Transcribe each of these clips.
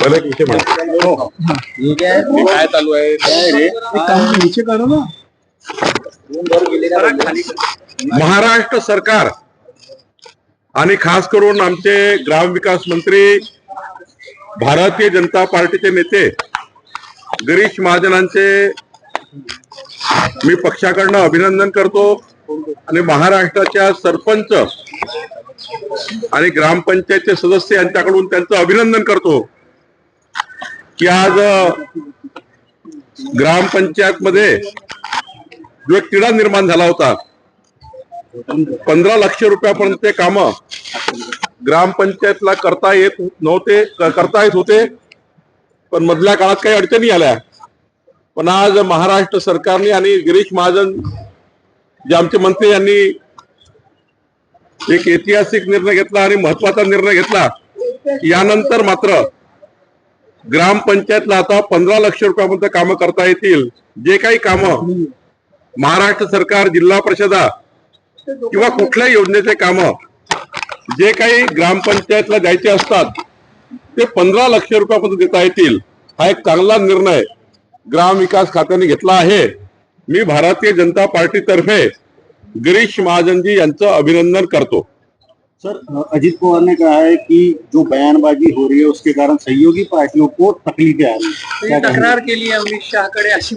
मला एक विषय म्हणा ये क्या है? ये काय चालू आहे? काय रे? एक काम नीचे करो ना। महाराष्ट्र सरकार आणि खास करून आमचे ग्रामविकास मंत्री भारतीय जनता पार्टीचे नेते गिरीश महाजनांचे मी पक्षाकडनं अभिनंदन करतो. आणि महाराष्ट्राच्या सरपंच आणि ग्रामपंचायतचे सदस्य यांच्याकडून त्यांचं अभिनंदन करतो की आज ग्रामपंचायत मध्ये जो एक तिढा निर्माण झाला होता पंधरा लक्ष रुपयापर्यंत काम ग्रामपंचायतला करता येत नव्हते करता येत होते पण मधल्या काळात काही अडचणी आल्या. पण आज महाराष्ट्र सरकारने आणि गिरीश महाजन जे आमचे मंत्री यांनी एक ऐतिहासिक निर्णय घेतला आणि महत्त्वाचा निर्णय घेतला यानंतर मात्र ग्रामपंचायतला आता पंधरा लक्ष रुपयापर्यंत कामं करता येतील. जे काही कामं महाराष्ट्र सरकार जिल्हा परिषदा किंवा कुठल्याही योजनेचे काम जे काही ग्रामपंचायतला द्यायचे असतात ते पंधरा लक्ष रुपयापर्यंत देता येतील. हा एक चांगला निर्णय ग्रामविकास खात्याने घेतला आहे. मी भारतीय जनता पार्टी पार्टीतर्फे गिरीश महाजनजी यांचं अभिनंदन करतो. सर अजीत पवार ने कहा है कि जो बयानबाजी हो रही है उसके कारण सहयोगी पार्टियों को तकलीफें आ रही है। तकरार के लिए अमित शाह कडे अशी।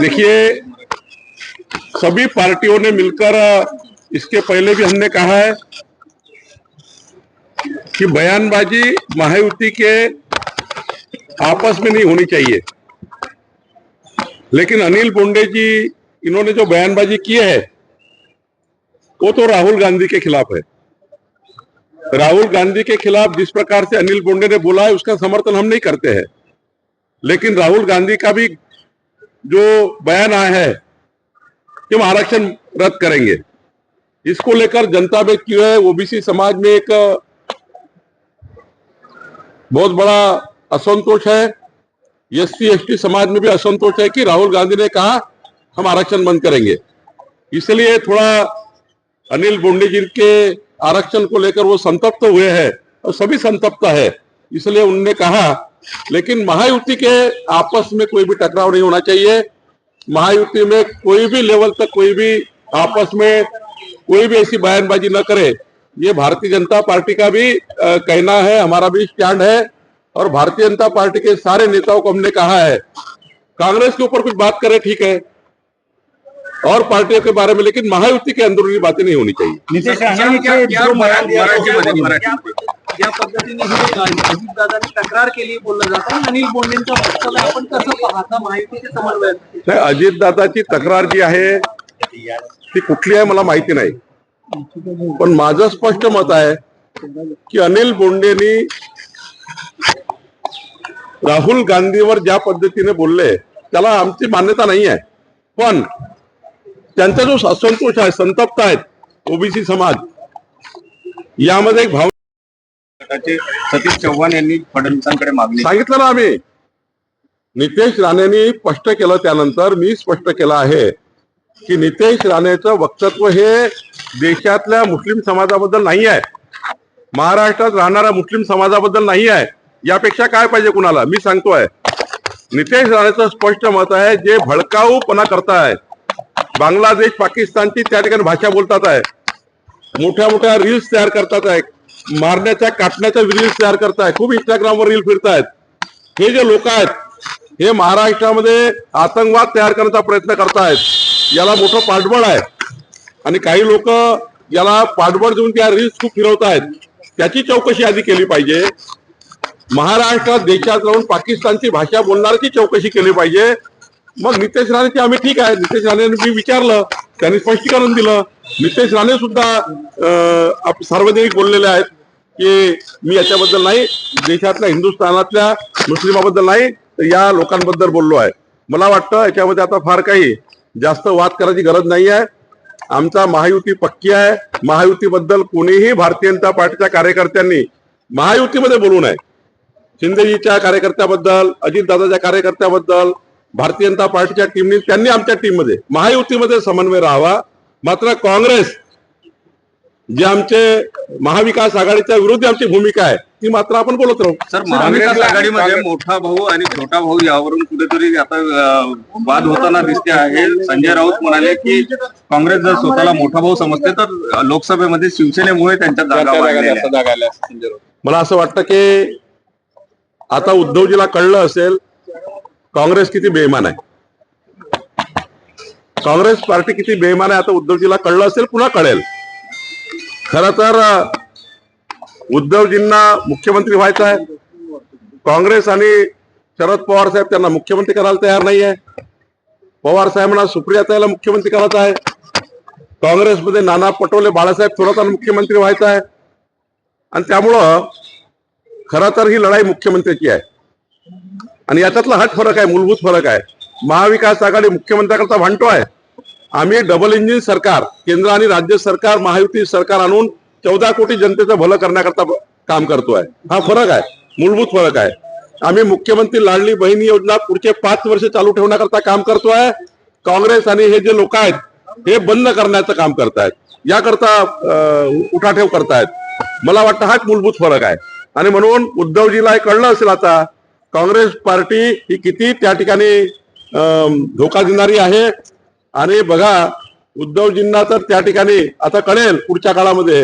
देखिए सभी पार्टियों ने मिलकर इसके पहले भी हमने कहा है कि बयानबाजी महायुति के आपस में नहीं होनी चाहिए। लेकिन अनिल बोंडे जी, इन्होंने जो बयानबाजी की है, वो तो राहुल गांधी के खिलाफ है। राहुल गांधी के खिलाफ जिस प्रकार से अनिल बोंडे ने बोला है, उसका समर्थन हम नहीं करते हैं। लेकिन राहुल गांधी का भी जो बयान आया है, कि हम आरक्षण रद्द करेंगे, इसको लेकर जनता में क्यों है, ओबीसी समाज में एक बहुत बड़ा असंतोष है। एस सी समाज में भी असंतोष है कि राहुल गांधी ने कहा हम आरक्षण बंद करेंगे. इसलिए थोड़ा अनिल बोंडे जी के आरक्षण को लेकर वो संतप्त हुए हैं और सभी संतप्त है इसलिए उनने कहा। लेकिन महायुति के आपस में कोई भी टकराव नहीं होना चाहिए। महायुति में कोई भी लेवल तक कोई भी आपस में कोई भी ऐसी बयानबाजी न करे। ये भारतीय जनता पार्टी का भी अ, कहना है हमारा भी स्टैंड है। और भारतीय जनता पार्टी के सारे नेताओं को हमने कहा है कांग्रेस के ऊपर कुछ बात करे ठीक है। और पार्टियों के बारे में लेकिन महायुति के अंदरूनी बातें नहीं होनी चाहिए। या पद्धतीने हे? अजितदादांनी तक्रार केली बोललं जातं अनिल बोंडेंच्या पक्षाला आपण कसं पाहता? माहितीचे समन्वय अजितदादाची तक्रार जी आहे ती कुठली आहे मला माहिती नाही. पण माझं स्पष्ट मत आहे की अनिल बोंडेनी राहुल गांधीवर ज्या पद्धतीने बोलले त्याला आमची मान्यता नाही आहे पण त्यांचा जो असंतोष आहे संतप्त आहेत ओबीसी समाज यामध्ये एक भाव सतीश चव्हाण यांनी फडणवीसांकडे मागणी सांगितलं ना आम्ही. नितेश राणेंनी स्पष्ट केलं त्यानंतर मी स्पष्ट केलं आहे की नितेश राणेचं वक्तव्य हे देशातल्या मुस्लिम समाजाबद्दल नाही आहे महाराष्ट्रात राहणाऱ्या मुस्लिम समाजाबद्दल नाही आहे यापेक्षा काय पाहिजे कुणाला? मी सांगतोय. नितेश राणेचं स्पष्ट मत आहे जे भडकाऊपणा करताय. बांगलादेश पाकिस्तानची त्या ठिकाणी भाषा बोलतात आहे. मोठ्या मोठ्या रील्स तयार करतात आहे. मारण्याच्या काटण्याच्या रील्स तयार करताय. खूप इंस्टाग्रामवर रील फिरतायत. हे जे लोक आहेत हे महाराष्ट्रामध्ये आतंकवाद तयार करण्याचा प्रयत्न करतायत. याला मोठं पाठबळ आहे. आणि काही लोक याला पाठबळ देऊन त्या रील्स खूप फिरवतायत. त्याची चौकशी आधी केली पाहिजे. महाराष्ट्रात देशात राहून पाकिस्तानची भाषा बोलणाऱ्याची चौकशी केली पाहिजे. मग नितेश राणेची आम्ही ठीक आहे. नितेश राणे मी विचारलं. त्यांनी स्पष्टीकरण दिलं. नितेश राणे सुद्धा सार्वजनिक बोललेले आहेत की मी याच्याबद्दल नाही. देशातल्या हिंदुस्थानातल्या मुस्लिमाबद्दल नाही. तर या लोकांबद्दल बोललो आहे. मला वाटतं याच्यामध्ये आता फार काही जास्त वाद करायची गरज नाही आहे. आमचा महायुती पक्की आहे. महायुतीबद्दल कोणीही भारतीय जनता पार्टीच्या कार्यकर्त्यांनी महायुतीमध्ये बोलू नये. शिंदेजीच्या कार्यकर्त्याबद्दल अजितदादाच्या कार्यकर्त्याबद्दल भारतीय जनता पार्टीच्या टीमनी त्यांनी आमच्या टीममध्ये महायुतीमध्ये समन्वय राहावा. मात्र काँग्रेस जे आमचे महाविकास आघाडीच्या विरुद्ध आमची भूमिका आहे ती मात्र आपण बोलत राहू. सर महाविकास आघाडीमध्ये मोठा भाऊ आणि छोटा भाऊ यावरून कुठेतरी आता वाद होताना दिसते आहे. संजय राऊत म्हणाले की काँग्रेस जर स्वतःला मोठा भाऊ समजते तर लोकसभेमध्ये शिवसेनेमुळे त्यांच्या जागा. मला असं वाटतं की आता उद्धवजीला कळलं असेल काँग्रेस किती बेईमान आहे. काँग्रेस पार्टी किती बेईमान आहे आता उद्धवजीला कळलं असेल पुन्हा कळेल. खर तर उद्धवजींना मुख्यमंत्री व्हायचं आहे. काँग्रेस आणि शरद पवार साहेब त्यांना मुख्यमंत्री करायला तयार नाही आहे पवार साहेबांना सुप्रियाताईला मुख्यमंत्री करायचं आहे. काँग्रेसमध्ये नाना पटोले बाळासाहेब थोरातांना मुख्यमंत्री व्हायचं आहे. आणि त्यामुळं खरं तर ही लढाई मुख्यमंत्र्याची आहे. आणि याच्यातला हट फरक आहे मूलभूत फरक आहे. महाविकास आघाडी मुख्यमंत्र्याकरता भांडतो आहे. आम्ही डबल इंजिन सरकार केंद्र आणि राज्य सरकार महायुती सरकार आणून चौदा कोटी जनतेचं भलं करण्याकरता काम करतोय. हा फरक आहे. मूलभूत फरक आहे. आम्ही मुख्यमंत्री लाडली बहिणी योजना पुढचे पाच वर्ष चालू ठेवण्याकरता काम करतोय. काँग्रेस आणि हे जे लोक आहेत हे बंद करण्याचं काम करतायत. याकरता उठाठेव करतायत. मला वाटतं हाच मूलभूत फरक आहे. आणि म्हणून उद्धवजीला हे कळलं असेल आता काँग्रेस पार्टी ही किती त्या ठिकाणी धोका देणारी आहे. आणि बघा उद्धवजींना तर त्या ठिकाणी आता कळेल पुढच्या काळामध्ये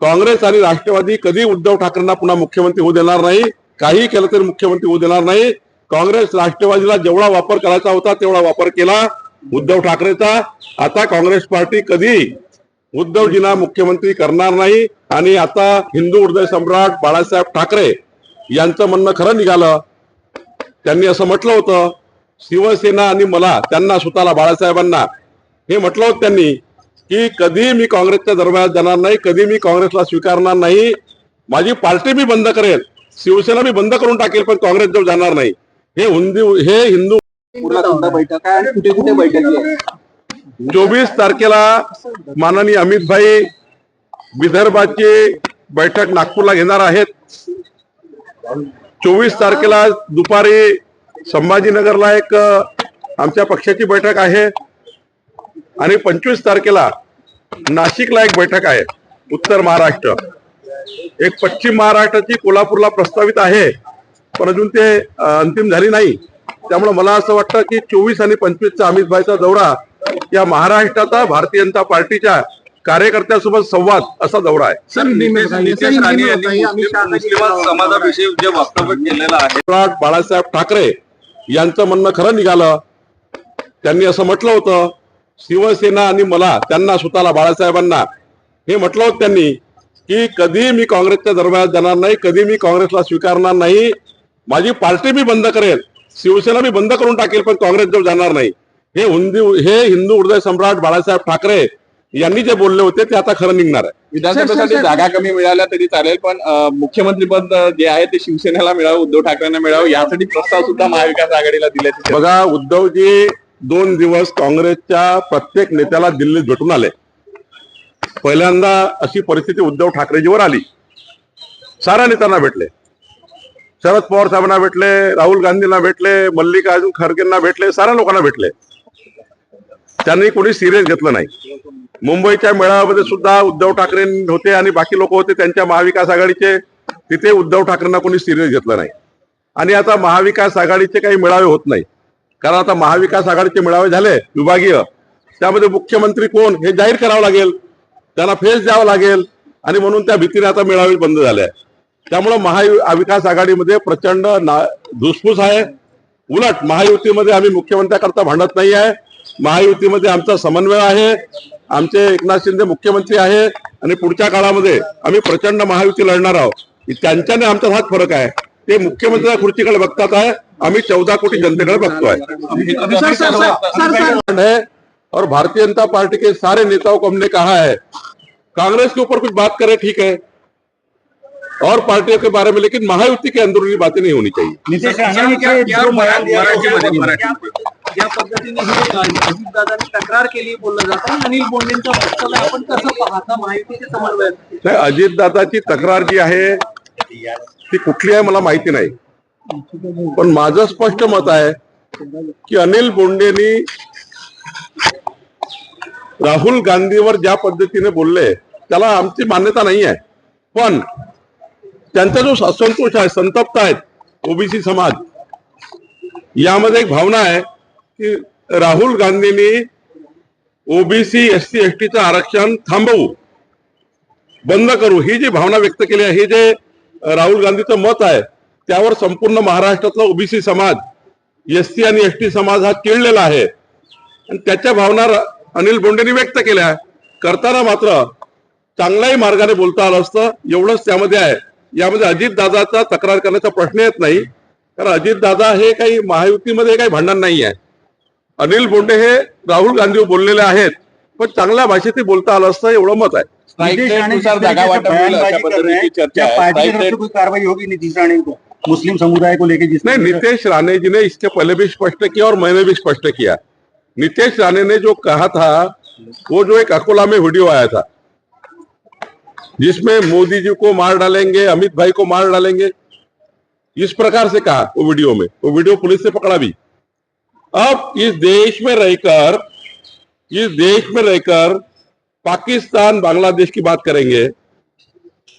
काँग्रेस आणि राष्ट्रवादी कधी उद्धव ठाकरेंना पुन्हा मुख्यमंत्री होऊ देणार नाही? काही केलं तरी मुख्यमंत्री होऊ देणार नाही. काँग्रेस राष्ट्रवादीला जेवढा वापर करायचा होता तेवढा वापर केला उद्धव ठाकरेचा. आता काँग्रेस पार्टी कधी उद्धवजींना मुख्यमंत्री करणार नाही? आणि आता हिंदू हृदय सम्राट बाळासाहेब ठाकरे यांचं म्हणणं खरं निघालं. त्यांनी असं म्हटलं होतं शिवसेना आणि मला त्यांना स्वतःला बाळासाहेबांना हे म्हटलं होतं त्यांनी. की कधी मी काँग्रेसच्या दरम्यान जाणार नाही कधी मी काँग्रेसला स्वीकारणार नाही माझी पार्टी मी बंद करेल शिवसेना मी बंद करून टाकेल पण काँग्रेस जवळ जाणार नाही. हे हिंदू हे हिंदू बैठक आणि कुठे कुठे बैठकी आहे? चोवीस तारखेला माननीय अमित भाई विदर्भाची बैठक नागपूरला घेणार आहेत. चोवीस तारखेला दुपारी संभाजीनगरला एक आमच्या पक्षाची बैठक आहे. आणि पंचवीस तारखेला नाशिकला एक बैठक आहे उत्तर महाराष्ट्र. एक पश्चिम महाराष्ट्राची कोल्हापूरला प्रस्तावित आहे पण अजून ते अंतिम झाली नाही. त्यामुळे मला असं वाटतं की चोवीस आणि पंचवीसचा अमित भाईचा दौरा या महाराष्ट्राचा भारतीय जनता पार्टीच्या कार्यकर्त्यांसोबत संवाद असा दौरा आहे. सर नितेश नितेश राणे यांनी मुस्लिम मुस्लिम समाजाविषयी जे वक्तव्य केलेलं आहे. बाळासाहेब ठाकरे यांचं म्हणणं खरं निघालं. त्यांनी असं म्हटलं होतं शिवसेना आणि मला त्यांना स्वतःला बाळासाहेबांना हे म्हटलं होतं त्यांनी की कधी मी काँग्रेसच्या दरम्यान जाणार नाही कधी मी काँग्रेसला स्वीकारणार नाही माझी पार्टी मी बंद करेल शिवसेना मी बंद करून टाकेल पण काँग्रेस जवळ जाणार नाही. हे हिंदू हे हिंदू हृदय सम्राट बाळासाहेब ठाकरे यांनी जे बोलले होते ते आता खरं निघणार आहे. विधानसभेसाठी जागा कमी मिळाल्या तरी चालेल पण अं, मुख्यमंत्रीपद जे आहे ते शिवसेनेला मिळावं उद्धव ठाकरेंना मिळावं यासाठी प्रस्ताव सुद्धा महाविकास आघाडीला चर्चा बघा उद्धवजी दोन दिवस काँग्रेसच्या प्रत्येक नेत्याला दिल्लीत भेटून आले. पहिल्यांदा अशी परिस्थिती उद्धव ठाकरेजीवर आली. साऱ्या नेत्यांना भेटले. शरद पवार साहेबांना भेटले राहुल गांधींना भेटले मल्लिकार्जुन खरगेंना भेटले साऱ्या लोकांना भेटले. त्यांनी कोणी सिरियस घेतलं नाही. मुंबईच्या मेळाव्यामध्ये सुद्धा उद्धव ठाकरे होते आणि बाकी लोक होते त्यांच्या महाविकास आघाडीचे. तिथे उद्धव ठाकरेंना कोणी सिरियस घेतलं नाही. आणि आता महाविकास आघाडीचे काही मेळावे होत नाही. कारण आता महाविकास आघाडीचे मेळावे झाले विभागीय. त्यामध्ये मुख्यमंत्री कोण हे जाहीर करावं लागेल. त्यांना फेस द्यावं लागेल. आणि म्हणून त्या भीतीने आता मेळावे बंद झाले आहे त्यामुळं महाविकास आघाडीमध्ये प्रचंड ना धुसफूस आहे. उलट महायुतीमध्ये आम्ही मुख्यमंत्र्याकरता भांडत नाही आहे. महायुतीमध्ये आमचा समन्वय आहे. आमचे एकनाथ शिंदे मुख्यमंत्री आहे. आणि पुढच्या काळामध्ये आम्ही प्रचंड महायुती लढणार आहोत. त्यांच्याने आमचा हाच फरक आहे. ते मुख्यमंत्री खुर्चीकडे बघतात आहे. आम्ही चौदा कोटी जनतेकडे बघतोय. Sir sir sir sir sir. है और भारतीय जनता पार्टी के सारे नेताओं को हमने कहा है। कांग्रेस के ऊपर कुछ बात करें ठीक है। और पार्टियों के बारे में लेकिन महायुति के अंदरूनी बातें नहीं होनी चाहिए। है, ज्या पद्धतीने हे अजितदादांनी तक्रार केली बोललं जातं. अनिल बोंडेंचं वक्तव्य आपण कसं पाहता? माहितीचे समन्वय नाही अजितदादाची तक्रार जी आहे ती कुठली आहे मला माहिती नाही. पण माझं स्पष्ट मत आहे की अनिल बोंडेनी राहुल गांधीवर ज्या पद्धतीने बोलले त्याला आमची मान्यता नाही आहे. पण त्यांचा जो असंतोष आहे संतप्त आहेत ओबीसी समाज यामध्ये एक भावना आहे की राहुल गांधींनी ओबीसी एस सी एस टीचं आरक्षण थांबवू बंद करू. ही जी भावना व्यक्त केली आहे हे जे राहुल गांधीचं मत आहे त्यावर संपूर्ण महाराष्ट्रातला ओबीसी समाज एस सी आणि एस टी समाज हा चिडलेला आहे. आणि त्याच्या भावना अनिल बोंडेंनी व्यक्त केल्या. करताना मात्र चांगल्याही मार्गाने बोलता आलं असतं. एवढंच त्यामध्ये आहे. यामध्ये अजितदादाचा तक्रार करण्याचा प्रश्न येत नाही. कारण अजितदादा हे काही महायुतीमध्ये काही भांडण नाही आहे. अनिल बोंडे हे राहुल गांधीवर बोललेले आहेत. पण चांगल्या भाषेत ते बोलता आलं असतं एवढं मत आहे. स्ट्राईक नीतीश राणे रेटनुसार जिस जागा तरीके से वाटप होईल अशा बयानबाजी कर रहे पद्धतीची हैं, चर्चा क्या आहे. पार्टी की स्ट्राईक तरफ से रेट कोई कार्रवाई होगी नीतीश राणे को मुस्लिम समुदाय को लेकर जिस नहीं नीतीश राणे जी ने इसके पहले भी स्पष्ट किया और मैंने भी स्पष्ट किया। नीतीश राणे ने जो कहा था वो जो एक अकोला में वीडियो आया था जिसमें मोदी जी को मार डालेंगे अमित भाई को मार डालेंगे इस प्रकार से कहा वो वीडियो में। वो वीडियो पुलिस ने पकड़ा भी। अब इस देश में रहकर इस देश में रहकर पाकिस्तान बांग्लादेश की बात करेंगे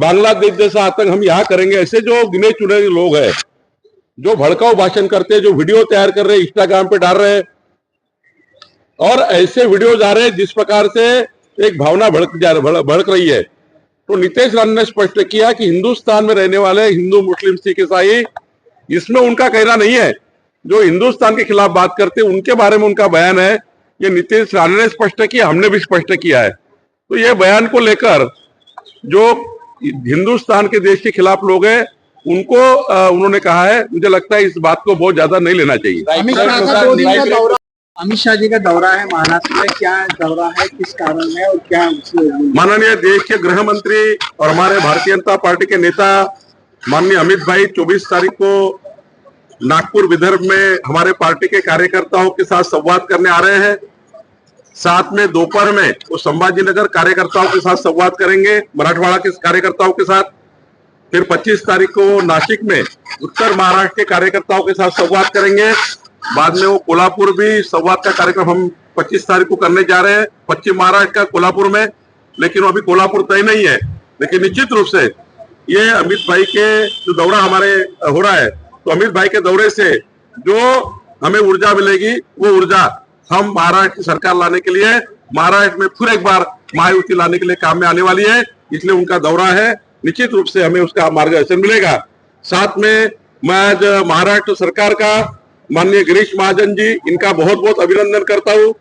बांग्लादेश जैसा आतंक हम यहाँ करेंगे, ऐसे जो गिने चुने लोग हैं, जो भड़काऊ भाषण करते हैं, जो वीडियो तैयार कर रहे हैं इंस्टाग्राम पे डाल रहे हैं, और ऐसे वीडियो आ रहे हैं जिस प्रकार से एक भावना भड़क जा, भड़- भड़क रही है। तो नीतीश राणे ने स्पष्ट किया कि हिंदुस्तान में रहने वाले हिंदू मुस्लिम, सिख, ईसाई, इसमें उनका कहना नहीं है। जो हिंदुस्तान के खिलाफ बात करते उनके बारे में उनका बयान है। ये नीतीश राणे ने स्पष्ट किया, हमने भी स्पष्ट किया है। तो ये बयान को लेकर जो हिंदुस्तान के देश के खिलाफ लोग हैं उनको अ, उन्होंने कहा है मुझे लगता है इस बात को बहुत ज़्यादा नहीं लेना चाहिए। अमित शाह जी का दौरा है महाराष्ट्र में क्या दौरा है किस कारण है और क्या माननीय देश के गृह मंत्री और हमारे भारतीय जनता पार्टी के नेता माननीय अमित भाई 24 तारीख को नागपुर विदर्भ में हमारे पार्टी के कार्यकर्ताओं के साथ संवाद करने आ रहे हैं। साथ में दोपहर में वो संभाजी नगर कार्यकर्ताओं के साथ संवाद करेंगे, मराठवाड़ा के कार्यकर्ताओं के साथ। फिर 25 तारीख को नासिक में उत्तर महाराष्ट्र के कार्यकर्ताओं के साथ संवाद करेंगे। बाद में वो कोल्हापुर भी संवाद का कार्यक्रम हम 25 तारीख को करने जा रहे हैं, पश्चिम महाराष्ट्र का कोल्हापुर में। लेकिन अभी कोल्हापुर तय नहीं है। लेकिन निश्चित रूप से ये अमित भाई के जो दौरा हमारे, हो रहा है तो अमित भाई के दौरे से जो हमें ऊर्जा मिलेगी, वो ऊर्जा हम महाराष्ट्र की सरकार लाने के लिए, महाराष्ट्र में फिर एक बार महायुति लाने के लिए काम में आने वाली है, इसलिए उनका दौरा है। निश्चित रूप से हमें उसका मार्गदर्शन मिलेगा। साथ में मैं आज महाराष्ट्र सरकार का माननीय गिरीश महाजन जी, इनका बहुत बहुत अभिनंदन करता हूँ।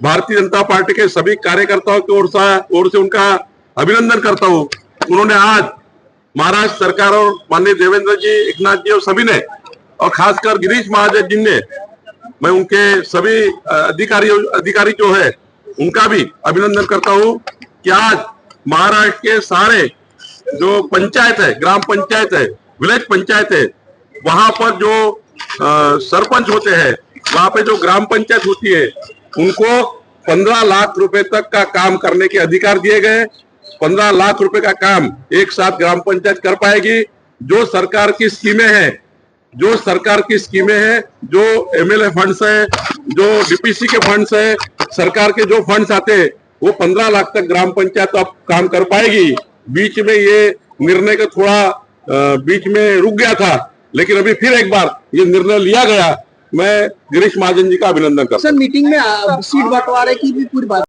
भारतीय जनता पार्टी के सभी कार्यकर्ताओं की ओर से ओर से उनका अभिनंदन करता हूँ। उन्होंने आज महाराष्ट्र सरकार और माननीय देवेंद्र जी, एकनाथ जी और सभी ने, और खासकर गिरीश महाजन जी ने मैं उनके सभी अधिकारी अधिकारी जो है, उनका भी अभिनंदन करता हूँ कि आज महाराष्ट्र के सारे जो पंचायत है, ग्राम पंचायत है, विलेज पंचायत है, वहाँ पर जो सरपंच होते हैं, वहाँ पे जो ग्राम पंचायत होती है, उनको पंद्रह लाख रुपए तक का काम करने के अधिकार दिए गए। पंद्रह लाख रुपए का काम एक साथ ग्राम पंचायत कर पाएगी। जो सरकार की स्कीमें हैं जो सरकार की स्कीमें हैं, जो एमएलए फंड्स है, जो डीपीसी के फंड्स है, सरकार के जो फंड्स आते हैं, वो पंद्रह लाख तक ग्राम पंचायत अब काम कर पाएगी बीच में ये निर्णय का थोड़ा बीच में रुक गया था, लेकिन अभी फिर एक बार ये निर्णय लिया गया मैं गिरीश महाजन जी का अभिनंदन करता हूँ। सर, मीटिंग में सीट बंटवारे की भी पूरी बात